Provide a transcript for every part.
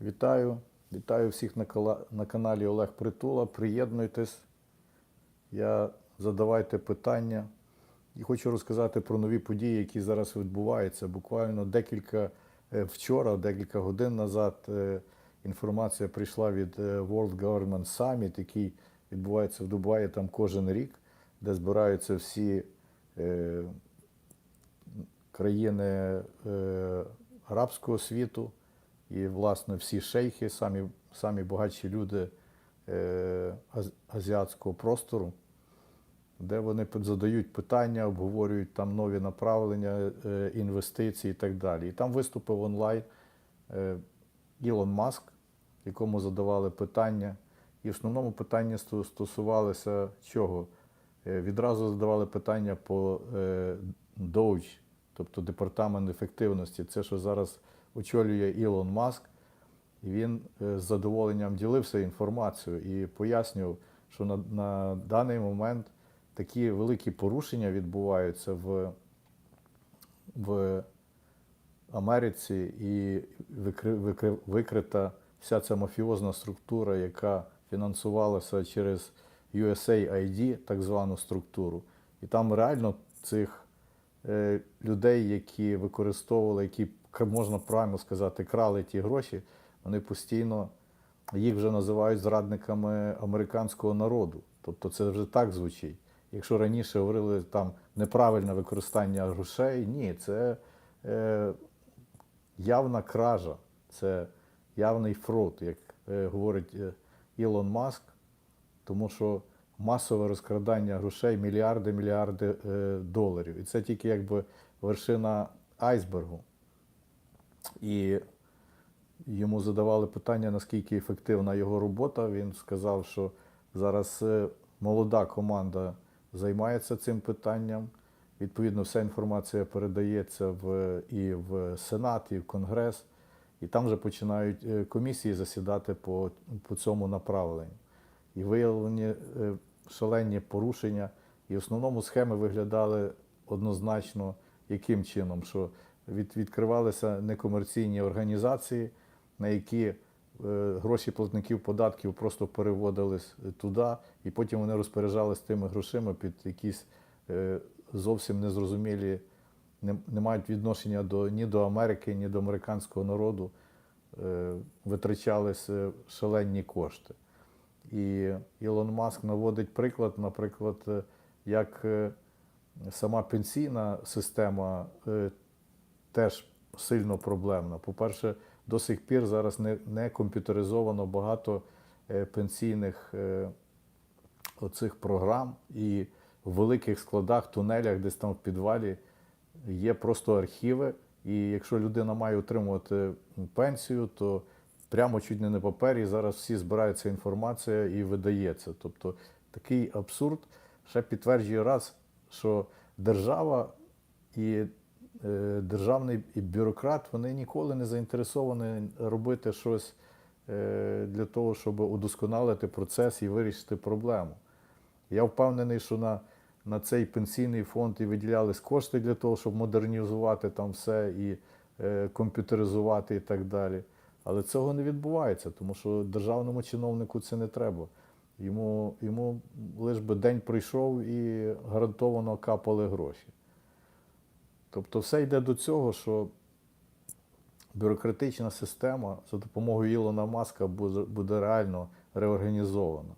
Вітаю, вітаю всіх на, кала- на каналі Олег Притула. Приєднуйтесь. Я задавайте питання. І хочу розказати про нові події, які зараз відбуваються. Буквально декілька е, вчора, декілька годин назад, е, інформація прийшла від е, World Government Summit, який відбувається в Дубаї там кожен рік, де збираються всі країни арабського світу і, власне, всі шейхи, самі, самі багатші люди е, азіатського простору, де вони задають питання, обговорюють там нові направлення, е, інвестиції і так далі. І там виступив онлайн е, Ілон Маск, якому задавали питання. І в основному питання сто- стосувалися чого? Е, Відразу задавали питання по е, Doge, тобто департамент ефективності. Це, що зараз очолює Ілон Маск. І він е, з задоволенням ділився інформацією і пояснював, що на, на даний момент такі великі порушення відбуваються в, в Америці, і викри, викри, викрита вся ця мафіозна структура, яка фінансувалася через USAID, так звану структуру. І там реально цих е, людей, які використовували, які можна правильно сказати, крали ті гроші, вони постійно їх вже називають зрадниками американського народу. Тобто це вже так звучить. Якщо раніше говорили там неправильне використання грошей, ні, це е, явна кража, це явний фрод, як е, говорить е, Ілон Маск, тому що масове розкрадання грошей мільярди, мільярди е, доларів. І це тільки якби вершина айсбергу. І йому задавали питання, наскільки ефективна його робота. Він сказав, що зараз е, молода команда займається цим питанням. Відповідно, вся інформація передається в, і в Сенат, і в Конгрес, і там вже починають е, комісії засідати по, по цьому направленню. І виявлені е, шалені порушення. І в основному схеми виглядали однозначно яким чином, що від, відкривалися некомерційні організації, на які е, гроші платників податків просто переводились туди, і потім вони розпоряджались тими грошима під якісь е, зовсім незрозумілі, не, не мають відношення до, ні до Америки, ні до американського народу, е, витрачались е, шалені кошти. І Ілон Маск наводить приклад, наприклад, е, як е, сама пенсійна система е, теж сильно проблемна. По-перше, до сих пір зараз не, не комп'ютеризовано багато е, пенсійних е, оцих програм, і в великих складах, тунелях, десь там в підвалі є просто архіви. І якщо людина має отримувати пенсію, то прямо чуть не на папері зараз всі збирається інформація і видається. Тобто такий абсурд ще підтверджує раз, що держава і державний бюрократ вони ніколи не заінтересовані робити щось е, для того, щоб удосконалити процес і вирішити проблему. Я впевнений, що на, на цей пенсійний фонд і виділялись кошти для того, щоб модернізувати там все і е, комп'ютеризувати і так далі. Але цього не відбувається, тому що державному чиновнику це не треба. Йому, йому лиш би день прийшов і гарантовано капали гроші. Тобто все йде до цього, що бюрократична система за допомогою Ілона Маска буде, реально реорганізована.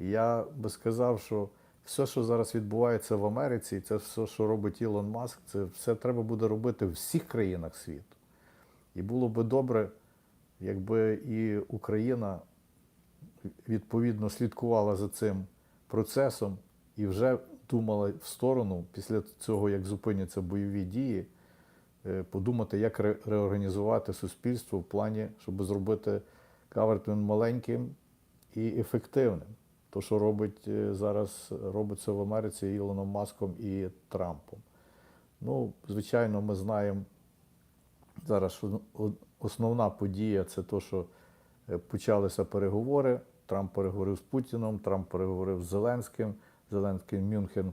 І я би сказав, що все, що зараз відбувається в Америці, і це все, що робить Ілон Маск, це все треба буде робити в всіх країнах світу. І було би добре, якби і Україна відповідно слідкувала за цим процесом і вже думала в сторону, після цього, як зупиняться бойові дії, е, подумати, як ре- реорганізувати суспільство в плані, щоб зробити Кавертмен маленьким і ефективним. То, що робить е, зараз робиться в Америці Ілоном Маском і Трампом. Ну, звичайно, ми знаємо зараз, що основна подія це те, що е, почалися переговори. Трамп переговорив з Путіном, Трамп переговорив з Зеленським. Зеленський в Мюнхен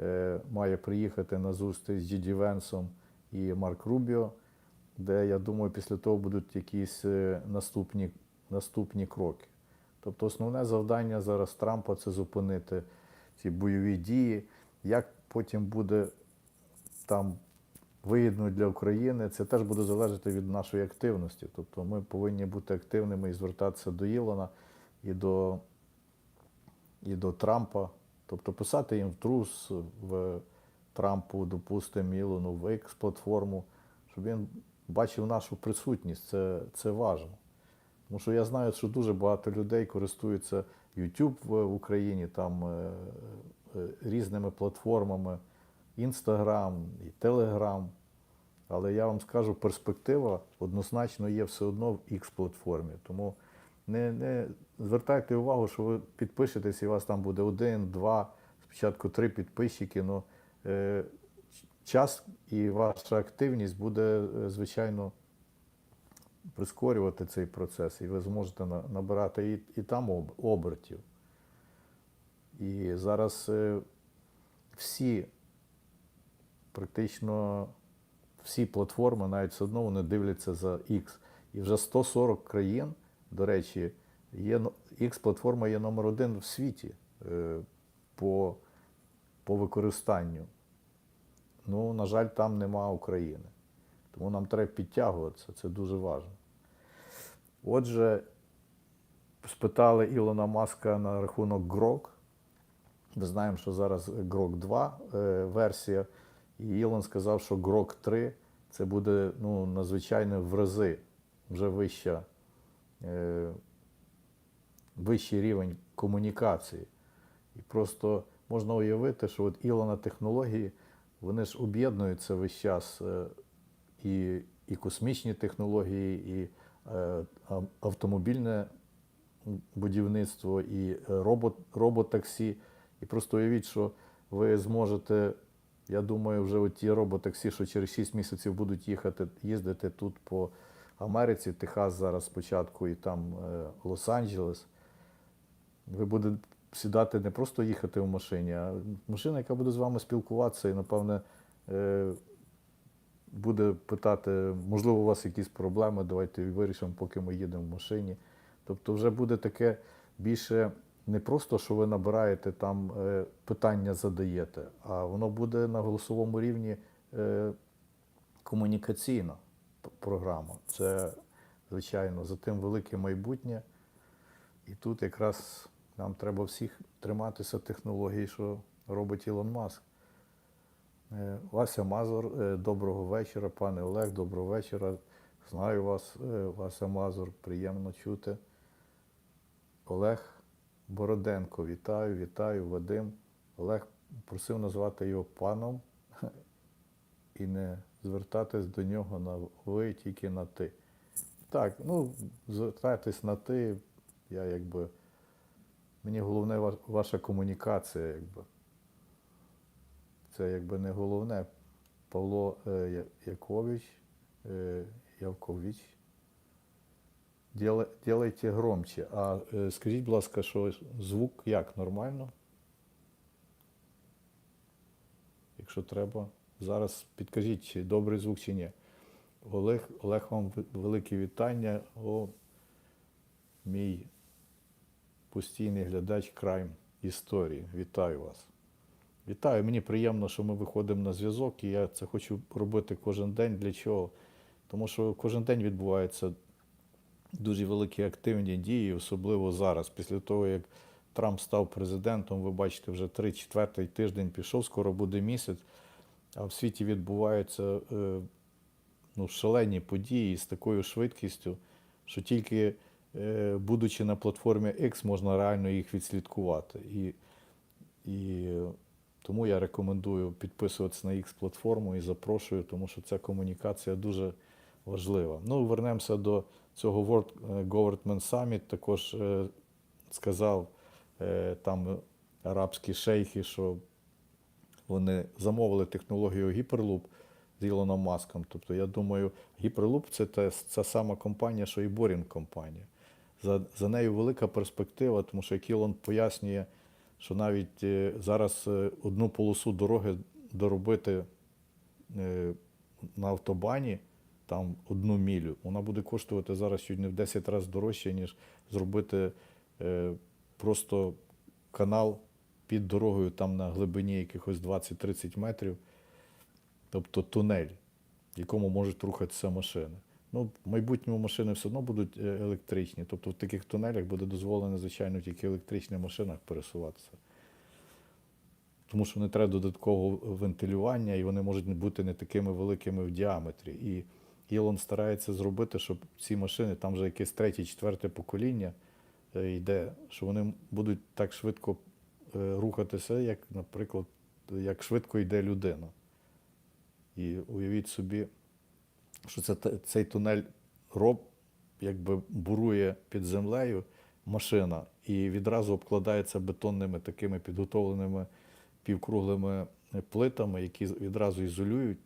е, має приїхати на зустріч з Джіді Венсом і Марк Рубіо. де я думаю, після того будуть якісь е, наступні, наступні кроки. Тобто основне завдання зараз Трампа це зупинити ці бойові дії. Як потім буде там вигідно для України, це теж буде залежати від нашої активності. Тобто ми повинні бути активними і звертатися до Ілона і до, і до Трампа. Тобто писати їм в трус в Трампу, допустимо, Ілону в X платформу, щоб він бачив нашу присутність. Це, це важливо. Тому що я знаю, що дуже багато людей користуються YouTube в Україні, там е, е, різними платформами, Instagram і Telegram. Але я вам скажу, перспектива однозначно є все одно в X платформі. Тому не, не звертайте увагу, що ви підпишетесь, і у вас там буде один, два, спочатку три підписчики. Ну, е, час і ваша активність буде, е, звичайно, прискорювати цей процес, і ви зможете на- набирати і, і там об- обертів. І зараз е, всі, практично всі платформи, навіть все одно вони дивляться за X. І вже 140 країн, до речі, є, X-платформа є номер один в світі е, по, по використанню. Ну, на жаль, там нема України. Тому нам треба підтягуватися, це дуже важливо. Отже, спитали Ілона Маска на рахунок Грок. Ми знаємо, що зараз Грок 2 е, версія, і Ілон сказав, що Грок 3 це буде ну, надзвичайно в рази вже вища, е, вищий рівень комунікації. І просто можна уявити, що от Ілона технології, вони ж об'єднуються весь час е, і, і космічні технології, і е, автомобільне будівництво, і е, робот, роботаксі. І просто уявіть, що ви зможете, я думаю, вже ті роботаксі, що через 6 місяців будуть їхати, їздити тут по Америці, Техас зараз спочатку, і там Лос-Анджелес. Ви будете сідати не просто їхати в машині, а машина, яка буде з вами спілкуватися і, напевне, е, буде питати, можливо, у вас якісь проблеми, давайте вирішимо, поки ми їдемо в машині. Тобто вже буде таке більше не просто, що ви набираєте там е, питання задаєте, а воно буде на голосовому рівні е, комунікаційна програма. Це, звичайно, за тим велике майбутнє. І тут якраз нам треба всіх триматися технологій, що робить Ілон Маск. Е, Вася Мазур, е, доброго вечора, пане Олег, доброго вечора. Знаю вас, е, Вася Мазур, приємно чути. Олег Бороденко, вітаю, вітаю, Вадим. Олег просив назвати його паном і не звертатись до нього на ви, тільки на ти. Так, ну, звертайтесь на ти. Я якби. Мені головне ваша комунікація, якби. Це якби не головне. Павло е, Якович, е, Явкович. Ділайте громче. А е, скажіть, будь ласка, що звук як? Нормально? Якщо треба, зараз підкажіть, чи добрий звук чи ні. Олег, Олег вам велике вітання. О, постійний глядач крайм історії. Вітаю вас. Вітаю, мені приємно, що ми виходимо на зв'язок, і я це хочу робити кожен день. Для чого? Тому що кожен день відбуваються дуже великі активні дії, особливо зараз, після того, як Трамп став президентом, ви бачите, вже три четвертий тиждень пішов, скоро буде місяць, а в світі відбуваються е, ну, шалені події з такою швидкістю, що тільки будучи на платформі X, можна реально їх відслідкувати. І, і е, тому я рекомендую підписуватися на X платформу і запрошую, тому що ця комунікація дуже важлива. Ну, вернемося до цього World Government Summit. Також е, сказав е, там арабські шейхи, що вони замовили технологію Hyperloop з Ілоном Маском. Тобто, я думаю, Hyperloop це та, ця сама компанія, що і Boring компанія. За, за нею велика перспектива, тому що як Ілон пояснює, що навіть е, зараз е, одну полосу дороги доробити е, на автобані там одну мілю. Вона буде коштувати зараз чуть не в 10 разів дорожче, ніж зробити просто канал під дорогою там на глибині якихось 20-30 метрів, тобто тунель, в якому можуть рухатися машини. Ну, в майбутньому машини все одно будуть е, електричні. Тобто в таких тунелях буде дозволено, звичайно, тільки електричним машинах пересуватися. Тому що не треба додаткового вентилювання, і вони можуть бути не такими великими в діаметрі. І Ілон старається зробити, щоб ці машини, там вже якесь третє, четверте покоління е, йде, що вони будуть так швидко е, рухатися, як, наприклад, як швидко йде людина. І уявіть собі, що це, цей тунель роб, якби бурує під землею машина і відразу обкладається бетонними такими підготовленими півкруглими плитами, які відразу ізолюють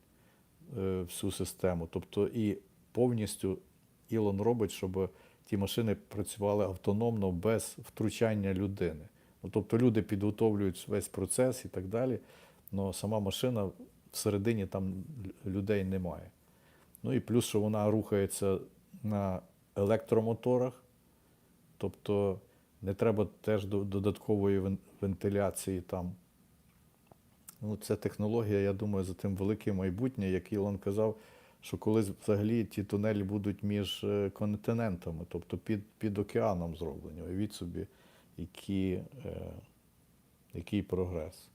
е, всю систему. Тобто і повністю Ілон робить, щоб ті машини працювали автономно без втручання людини. Ну, тобто люди підготовлюють весь процес і так далі, але сама машина всередині там людей немає. Ну і плюс, що вона рухається на електромоторах, тобто не треба теж до- додаткової вентиляції там. Ну, це технологія, я думаю, за тим велике майбутнє, як Ілон казав, що колись взагалі ті тунелі будуть між е, континентами, тобто під, під океаном зроблені. Уявіть собі, які, е, який прогрес.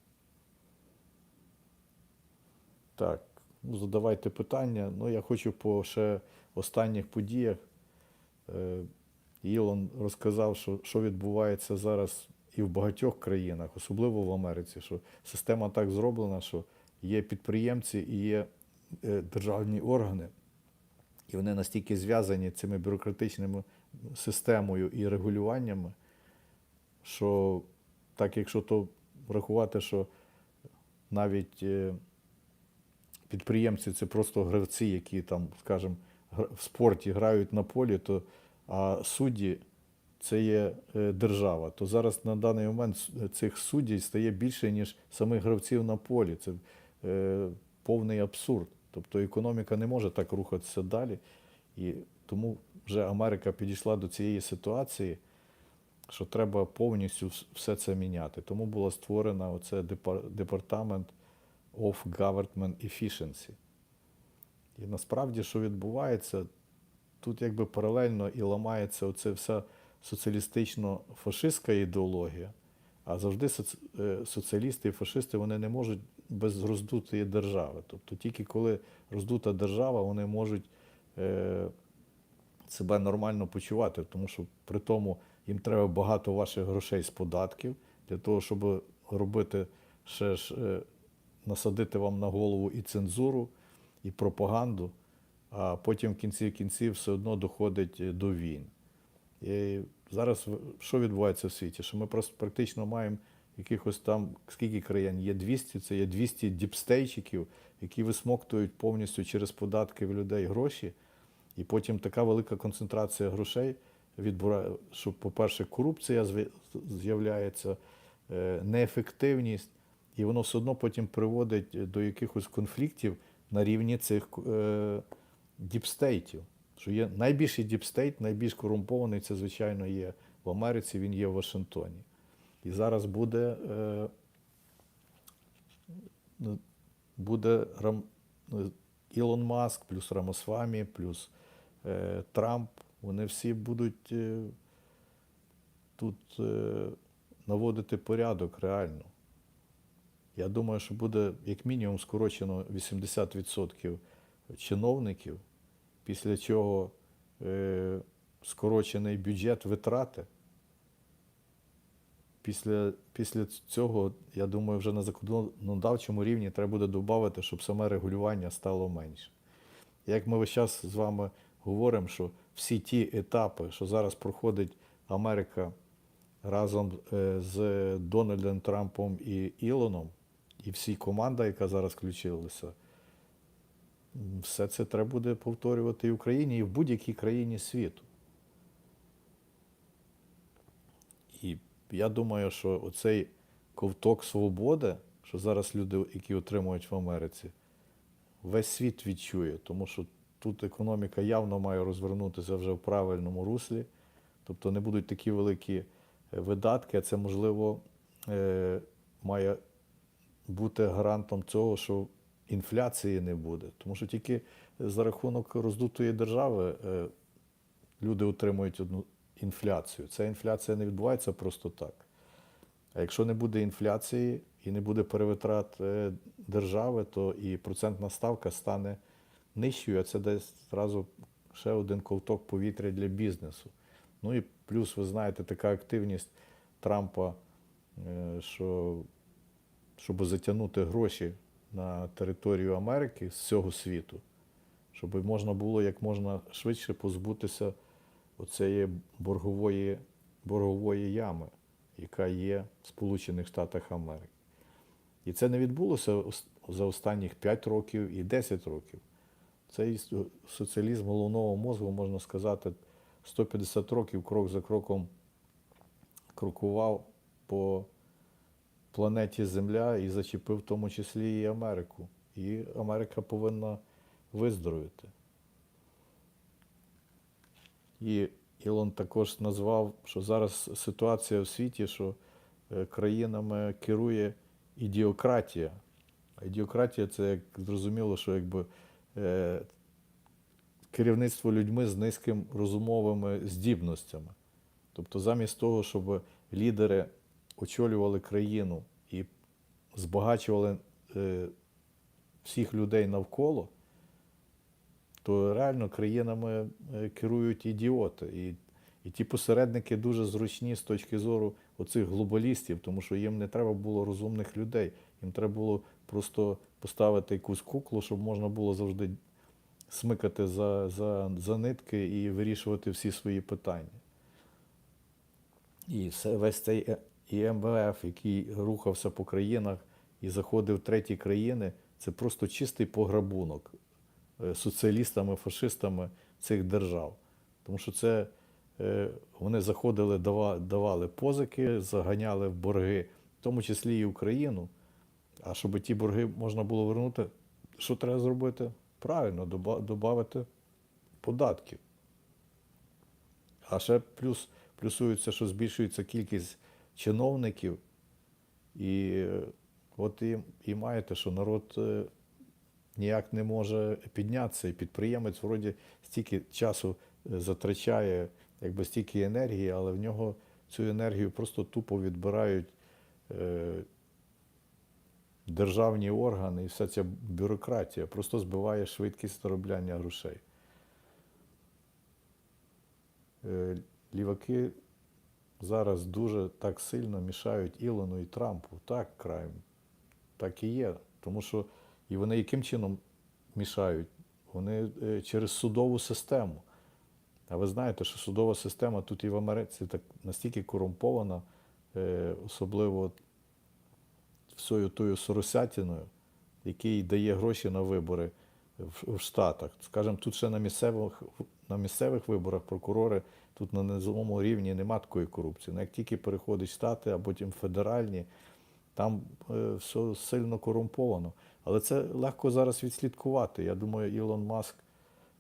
Так, ну, задавайте питання. Ну, я хочу по ще останніх подіях. Е, Ілон розказав, що, що відбувається зараз і в багатьох країнах, особливо в Америці, що система так зроблена, що є підприємці і є е, державні органи, і вони настільки зв'язані цими бюрократичними системою і регулюваннями, що так, якщо то врахувати, що навіть е, підприємці це просто гравці, які там, скажімо, в спорті грають на полі, то а судді це є е, держава. То зараз на даний момент цих суддів стає більше, ніж самих гравців на полі. Це е, повний абсурд. Тобто економіка не може так рухатися далі. І тому вже Америка підійшла до цієї ситуації, що треба повністю все це міняти. Тому була створена оце депар- департамент of Government Efficiency. І насправді, що відбувається, тут якби паралельно і ламається оце вся соціалістично-фашистська ідеологія, а завжди е, соціалісти і фашисти вони не можуть без роздутої держави. Тобто тільки коли роздута держава, вони можуть е, себе нормально почувати, тому що при тому їм треба багато ваших грошей з податків для того, щоб робити ще ж е, насадити вам на голову і цензуру, і пропаганду, а потім в кінці кінців все одно доходить е, до війн. І зараз що відбувається в світі? Що ми просто практично маємо якихось там, скільки країн? Є 200, це є 200 діпстейчиків, які висмоктують повністю через податки в людей гроші. І потім така велика концентрація грошей відбирає, що, по-перше, корупція з'являється, е, неефективність, і воно все одно потім приводить до якихось конфліктів на рівні цих е, діпстейтів. Що є найбільший діпстейт, найбільш корумпований, це, звичайно, є в Америці, він є в Вашингтоні. І зараз буде, е, буде Рам, ну, Ілон Маск, плюс Рамосвамі, плюс е, Трамп. Вони всі будуть е, тут е, наводити порядок реально. Я думаю, що буде як мінімум скорочено 80% чиновників, після чого е, скорочений бюджет витрати. Після, після цього, я думаю, вже на законодавчому рівні треба буде додати, щоб саме регулювання стало менше. Як ми весь час з вами говоримо, що всі ті етапи, що зараз проходить Америка разом е, з Дональдом Трампом і Ілоном, і всі команда, яка зараз включилася, все це треба буде повторювати і в Україні, і в будь-якій країні світу. І я думаю, що оцей ковток свободи, що зараз люди, які отримують в Америці, весь світ відчує, тому що тут економіка явно має розвернутися вже в правильному руслі. Тобто не будуть такі великі е, видатки, а це можливо е, має бути гарантом цього, що інфляції не буде. Тому що тільки за рахунок роздутої держави е, люди отримують одну інфляцію. Ця інфляція не відбувається просто так. А якщо не буде інфляції і не буде перевитрат е, держави, то і процентна ставка стане нижчою, а це десь зразу ще один ковток повітря для бізнесу. Ну і плюс, ви знаєте, така активність Трампа, е, що щоб затягнути гроші на територію Америки з всього світу, щоб можна було як можна швидше позбутися оцеї боргової, боргової ями, яка є в Сполучених Штатах Америки. І це не відбулося за останніх 5 років і 10 років. Цей соціалізм головного мозку, можна сказати, 150 років крок за кроком крокував по планеті Земля і зачепив в тому числі і Америку. І Америка повинна виздоровіти. І Ілон також назвав, що зараз ситуація в світі, що е, країнами керує ідіократія. А ідіократія це як зрозуміло, що якби е, керівництво людьми з низьким розумовими здібностями. Тобто, замість того, щоб лідери очолювали країну і збагачували е, всіх людей навколо, то реально країнами е, керують ідіоти. І, і ті посередники дуже зручні з точки зору оцих глобалістів, тому що їм не треба було розумних людей. Їм треба було просто поставити якусь куклу, щоб можна було завжди смикати за, за, за нитки і вирішувати всі свої питання. І все, весь цей е- і МВФ, який рухався по країнах і заходив в треті країни, це просто чистий пограбунок е, соціалістами, фашистами цих держав. Тому що це е, вони заходили, давали позики, заганяли в борги, в тому числі і Україну. А щоб ті борги можна було вернути, що треба зробити? Правильно, додати податків. А ще плюс плюсується, що збільшується кількість чиновників, і е, от і, і маєте, що народ е, ніяк не може піднятися, і підприємець вроді стільки часу е, затрачає, якби стільки енергії, але в нього цю енергію просто тупо відбирають державні органи, і вся ця бюрократія просто збиває швидкість заробляння грошей. Ліваки зараз дуже так сильно мішають Ілону і Трампу. Так, крайм. Так і є. Тому що і вони яким чином мішають? Вони е, через судову систему. А ви знаєте, що судова система тут і в Америці так настільки корумпована, е, особливо всою тою соросятіною, який дає гроші на вибори в Штатах. Скажімо, тут ще на місцевих, на місцевих виборах прокурори тут на низовому рівні нема такої корупції. Ну, як тільки переходить Штати, а потім федеральні, там е, все сильно корумповано. Але це легко зараз відслідкувати. Я думаю, Ілон Маск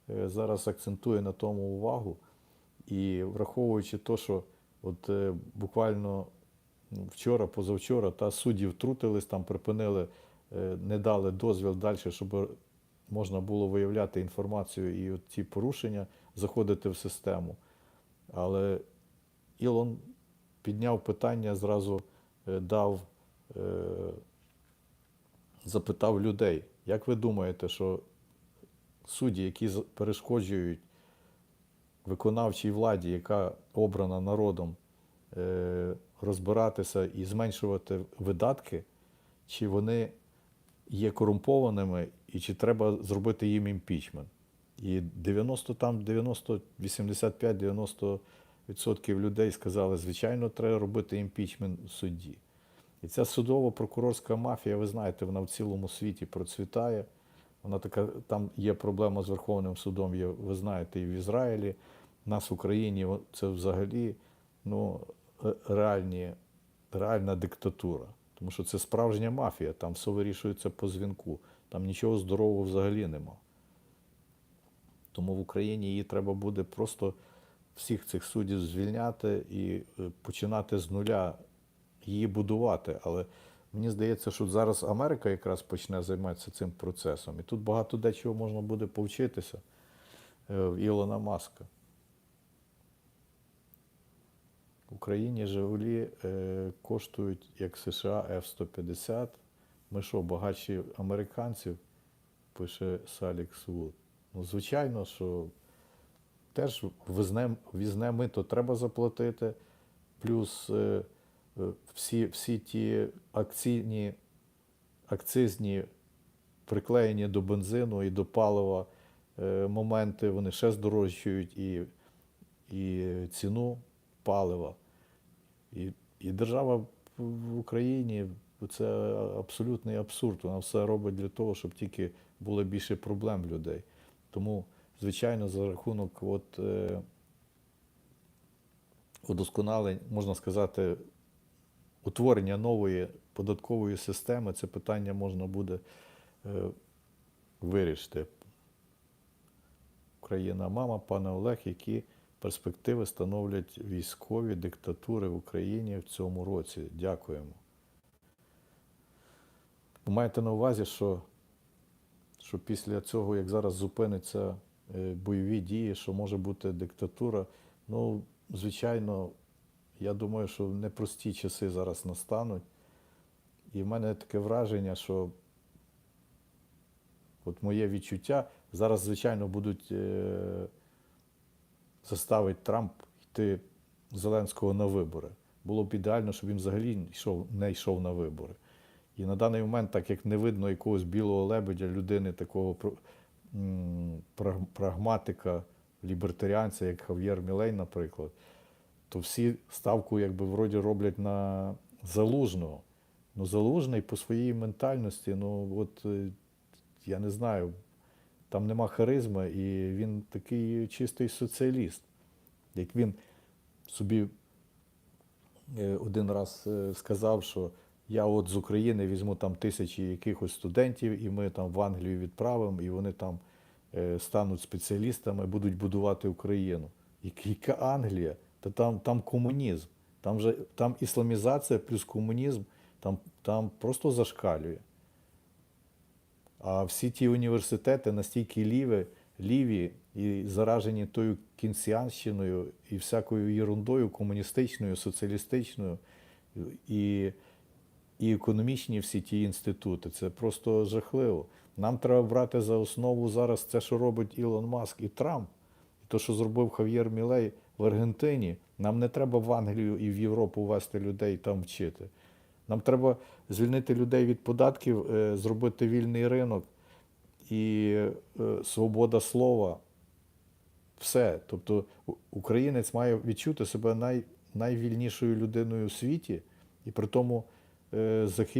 е, зараз акцентує на тому увагу. І враховуючи те, що от е, буквально вчора, позавчора, та судді втрутились, там припинили, не дали дозвіл далі, щоб можна було виявляти інформацію і от ці порушення, заходити в систему. Але Ілон підняв питання, зразу е, дав, е, запитав людей, як ви думаєте, що судді, які перешкоджують виконавчій владі, яка обрана народом, е, розбиратися і зменшувати видатки, чи вони є корумпованими, і чи треба зробити їм імпічмент. І 90 там 90, 85, 90 відсотків людей сказали, звичайно, треба робити імпічмент судді. І ця судово-прокурорська мафія, ви знаєте, вона в цілому світі процвітає. Вона така, там є проблема з Верховним судом, є, ви знаєте, і в Ізраїлі. У нас в Україні це взагалі ну, е, реальні, реальна диктатура. Тому що це справжня мафія, там все вирішується по дзвінку, там нічого здорового взагалі нема. Тому в Україні її треба буде просто всіх цих суддів звільняти і е, починати з нуля її будувати. Але мені здається, що зараз Америка якраз почне займатися цим процесом. І тут багато дечого можна буде повчитися е, в Ілона Маска. В Україні Жигулі е, коштують як США F-150. Ми що, багатші американців, пише Салікс Вуд. Ну, звичайно, що теж візне, мито треба заплатити, плюс е, е, всі, всі ті акційні, акцизні приклеєні до бензину і до палива е, моменти, вони ще здорожчують і, і ціну палива. І, і держава в Україні це абсолютний абсурд. Вона все робить для того, щоб тільки було більше проблем людей. Тому, звичайно, за рахунок от, е, удосконалень, можна сказати, утворення нової податкової системи, це питання можна буде е, вирішити. Україна мама, пане Олег, які перспективи становлять військові диктатури в Україні в цьому році. Дякуємо. Маєте на увазі, що, що після цього, як зараз зупиняться е, бойові дії, що може бути диктатура, ну, звичайно, я думаю, що непрості часи зараз настануть. І в мене таке враження, що от моє відчуття, зараз, звичайно, будуть е, заставить Трамп йти Зеленського на вибори. Було б ідеально, щоб він взагалі йшов, не йшов на вибори. І на даний момент, так як не видно якогось білого лебедя, людини такого прагматика, лібертаріанця, як Хав'єр Мілей, наприклад, то всі ставку якби вроді роблять на залужного. Ну, залужний по своїй ментальності, ну от е, я не знаю, там нема харизми, і він такий чистий соціаліст. Як він собі е, один раз е, сказав, що я от з України візьму там тисячі якихось студентів, і ми там в Англію відправимо, і вони там е, стануть спеціалістами, будуть будувати Україну. Як- Яка Англія? Та там, там комунізм, там, же, там ісламізація плюс комунізм, там, там просто зашкалює. А всі ті університети настільки ліві, ліві і заражені тою кінсіанщиною і всякою єрундою комуністичною, соціалістичною і, і економічні всі ті інститути. Це просто жахливо. Нам треба брати за основу зараз те, що робить Ілон Маск і Трамп, і те, що зробив Хав'єр Мілей в Аргентині. Нам не треба в Англію і в Європу вести людей там вчити. Нам треба звільнити людей від податків, е, зробити вільний ринок і е, свобода слова. Все. Тобто українець має відчути себе най, найвільнішою людиною у світі і при тому е, захищати.